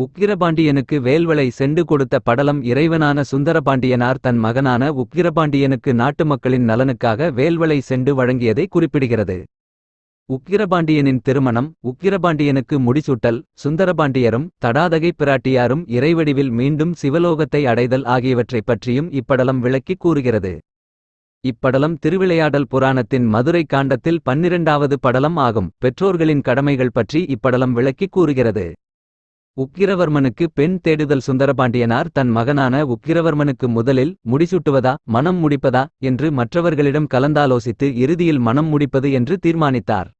உக்கிரபாண்டியனுக்கு வேல்வளை cent கொடுத்த படலம் இறைவனான சுந்தரபாண்டியனார் தன் மகனான உக்கிரபாண்டியனுக்கு நாட்டு மக்களின் நலனுக்காக வேல்வளை செண்டு வழங்கியதை குறிப்பிடுகிறது. உக்கிரபாண்டியனின் திருமணம் உக்கிரபாண்டியனுக்கு முடிசூட்டல் சுந்தரபாண்டியரும் தடாதகை பிராட்டியாரும் இறைவடிவில் மீண்டும் சிவலோகத்தை அடைதல் ஆகியவற்றைப் பற்றியும் இப்படலம் விளக்கிக் கூறுகிறது. இப்படலம் திருவிளையாடல் புராணத்தின் மதுரை காண்டத்தில் பன்னிரண்டாவது படலம் ஆகும். பெற்றோர்களின் கடமைகள் பற்றி இப்படலம் விளக்கிக் கூறுகிறது. உக்கிரவர்மனுக்கு பெண் தேடுதல் சுந்தரபாண்டியனார் தன் மகனான உக்கிரவர்மனுக்கு முதலில் முடிசூட்டுவதா மனம் முடிப்பதா என்று மற்றவர்களிடம் கலந்தாலோசித்து இறுதியில் மனம் முடிப்பது என்று தீர்மானித்தார்.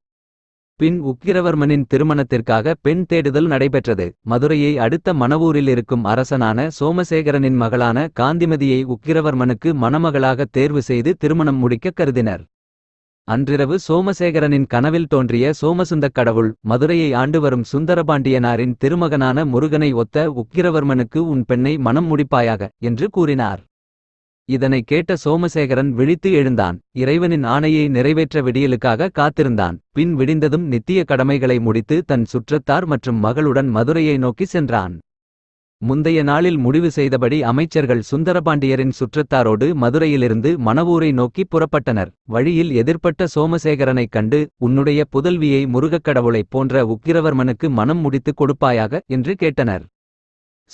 பின் உக்கிரவர்மனின் திருமணத்திற்காக பெண் தேடுதல் நடைபெற்றது. மதுரையை அடுத்த மணவூரில் இருக்கும் அரசனான சோமசேகரனின் மகளான காந்திமதியை உக்கிரவர்மனுக்கு மணமகளாக தேர்வு செய்து திருமணம் முடிக்கக் கருதினர். அன்றிரவு சோமசேகரனின் கனவில் தோன்றிய சோமசுந்தக் கடவுள் மதுரையை ஆண்டு வரும் சுந்தரபாண்டியனாரின் திருமகனான முருகனை ஒத்த உக்கிரவர்மனுக்கு உன் பெண்ணை மனம் முடிப்பாயாக என்று கூறினார். இதனை கேட்ட சோமசேகரன் விழித்து எழுந்தான். இறைவனின் ஆணையை நிறைவேற்ற விடியலுக்காக காத்திருந்தான். பின் விடிந்ததும் நித்திய கடமைகளை முடித்து தன் சுற்றத்தார் மற்றும் மகளுடன் மதுரையை நோக்கி சென்றான். முந்தைய நாளில் முடிவு செய்தபடி அமைச்சர்கள் சுந்தரபாண்டியரின் சுற்றத்தாரோடு மதுரையிலிருந்து மணவூரை நோக்கி புறப்பட்டனர். வழியில் எதிர்ப்பட்ட சோமசேகரனைக் கண்டு உன்னுடைய புதல்வியை முருகக் கடவுளைப் போன்ற உக்கிரவர்மனுக்கு மனம் முடித்துக் கொடுப்பாயாக என்று கேட்டனர்.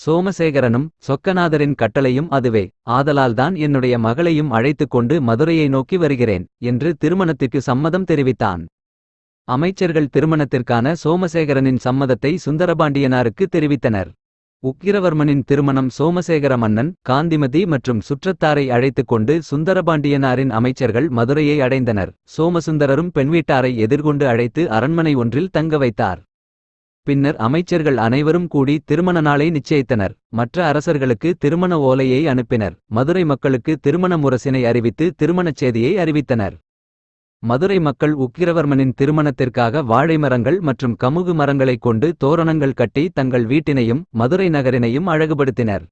சோமசேகரனும் சொக்கநாதரின் கட்டளையும் அதுவே ஆதலால்தான் என்னுடைய மகளையும் அழைத்துக் கொண்டு மதுரையை நோக்கி வருகிறேன் என்று திருமணத்திற்கு சம்மதம் தெரிவித்தான். அமைச்சர்கள் திருமணத்திற்கான சோமசேகரனின் சம்மதத்தை சுந்தரபாண்டியனாருக்கு தெரிவித்தனர். உக்கிரவர்மனின் திருமணம் சோமசேகர மன்னன் காந்திமதி மற்றும் சுற்றத்தாரை அழைத்துக் கொண்டு சுந்தரபாண்டியனாரின் அமைச்சர்கள் மதுரையை அடைந்தனர். சோமசுந்தரரும் பெண்வீட்டாரை எதிர்கொண்டு அழைத்து அரண்மனை ஒன்றில் தங்க வைத்தார். பின்னர் அமைச்சர்கள் அனைவரும் கூடி திருமண நாளை நிச்சயித்தனர். மற்ற அரசர்களுக்கு திருமண ஓலையை அனுப்பினர். மதுரை மக்களுக்கு திருமண முரசினை அறிவித்து திருமணச் செய்தியை அறிவித்தனர். மதுரை மக்கள் உக்கிரவர்மனின் திருமணத்திற்காக வாழை மரங்கள் மற்றும் கமுகு மரங்களைக் கொண்டு தோரணங்கள் கட்டி தங்கள் வீட்டினையும் மதுரை நகரினையும் அழகுபடுத்தினர்.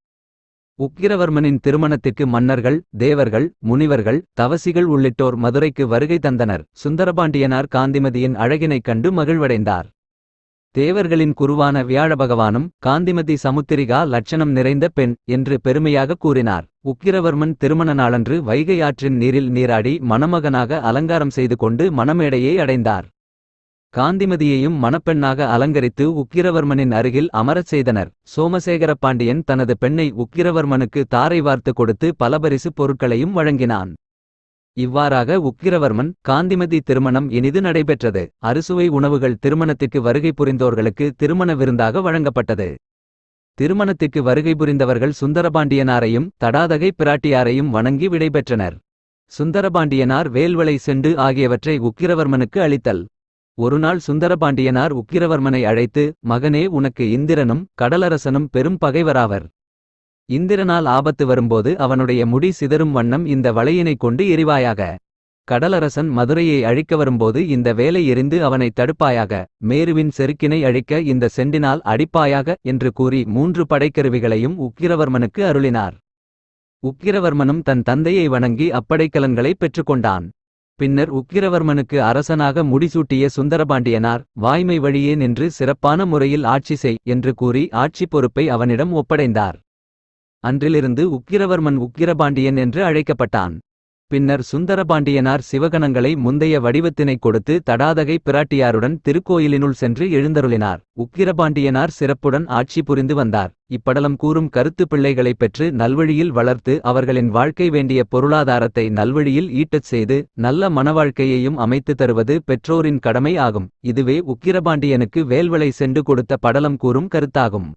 உக்கிரவர்மனின் திருமணத்திற்கு மன்னர்கள் தேவர்கள் முனிவர்கள் தவசிகள் உள்ளிட்டோர் மதுரைக்கு வருகை தந்தனர். சுந்தரபாண்டியனார் காந்திமதியின் அழகினைக் கண்டு மகிழ்வடைந்தார். தேவர்களின் குருவான வியாழபகவானும் காந்திமதி சமுத்திரிகா லட்சணம் நிறைந்த பெண் என்று பெருமையாகக் கூறினார். உக்கிரவர்மன் திருமண நாளன்று வைகை ஆற்றின் நீரில் நீராடி மணமகனாக அலங்காரம் செய்து கொண்டு மணமேடையை அடைந்தார். காந்திமதியையும் மணப்பெண்ணாக அலங்கரித்து உக்கிரவர்மனின் அருகில் அமரச் செய்தனர். சோமசேகர பாண்டியன் தனது பெண்ணை உக்கிரவர்மனுக்கு தாரை வார்த்து கொடுத்து பலபரிசு பொருட்களையும் வழங்கினான். இவ்வாறாக உக்கிரவர்மன் காந்திமதி திருமணம் இனிது நடைபெற்றது. அறுசுவை உணவுகள் திருமணத்திற்கு வருகை புரிந்தோர்களுக்கு திருமண விருந்தாக வழங்கப்பட்டது. திருமணத்திற்கு வருகை புரிந்தவர்கள் சுந்தரபாண்டியனாரையும் தடாதகை பிராட்டியாரையும் வணங்கி விடைபெற்றனர். சுந்தரபாண்டியனார் வேல்வளை செண்டு ஆகியவற்றை உக்கிரவர்மனுக்கு அளித்தல். ஒருநாள் சுந்தரபாண்டியனார் உக்கிரவர்மனை அழைத்து மகனே உனக்கு இந்திரனும் கடலரசனும் பெரும் பகைவராவர். இந்திரனால் ஆபத்து வரும்போது அவனுடைய முடி சிதறும் வண்ணம் இந்த வலையினைக் கொண்டு எரிவாயாக. கடலரசன் மதுரையை அழிக்க வரும்போது இந்த வேலை எரிந்து அவனை தடுப்பாயாக. மேருவின் செருக்கினை அழிக்க இந்த செண்டினால் அடிப்பாயாக என்று கூறி மூன்று படைக்கருவிகளையும் உக்கிரவர்மனுக்கு அருளினார். உக்கிரவர்மனும் தன் தந்தையை வணங்கி அப்படைக்கலன்களை பெற்றுக்கொண்டான். பின்னர் உக்கிரவர்மனுக்கு அரசனாக முடிசூட்டிய சுந்தரபாண்டியனார் வாய்மை வழியே நின்று சிறப்பான முறையில் ஆட்சி செய் என்று கூறி ஆட்சிப் பொறுப்பை அவனிடம் ஒப்படைந்தார். அன்றிலிருந்து உக்கிரவர்மன் உக்கிரபாண்டியன் என்று அழைக்கப்பட்டான். பின்னர் சுந்தரபாண்டியனார் சிவகணங்களை முந்தைய வடிவத்தினைக் கொடுத்து தடாதகை பிராட்டியாருடன் திருக்கோயிலினுள் சென்று எழுந்தருளினார். உக்கிரபாண்டியனார் சிறப்புடன் ஆட்சி புரிந்து வந்தார். இப்படலம் கூறும் கருத்து பிள்ளைகளைப் பெற்று நல்வழியில் வளர்த்து அவர்களின் வாழ்க்கை வேண்டிய பொருளாதாரத்தை நல்வழியில் ஈட்டச் செய்து நல்ல மனவாழ்க்கையையும் அமைத்து தருவது பெற்றோரின் கடமை ஆகும். இதுவே உக்கிரபாண்டியனுக்கு வேல்வளை சென்று கொடுத்த படலம் கூறும் கருத்தாகும்.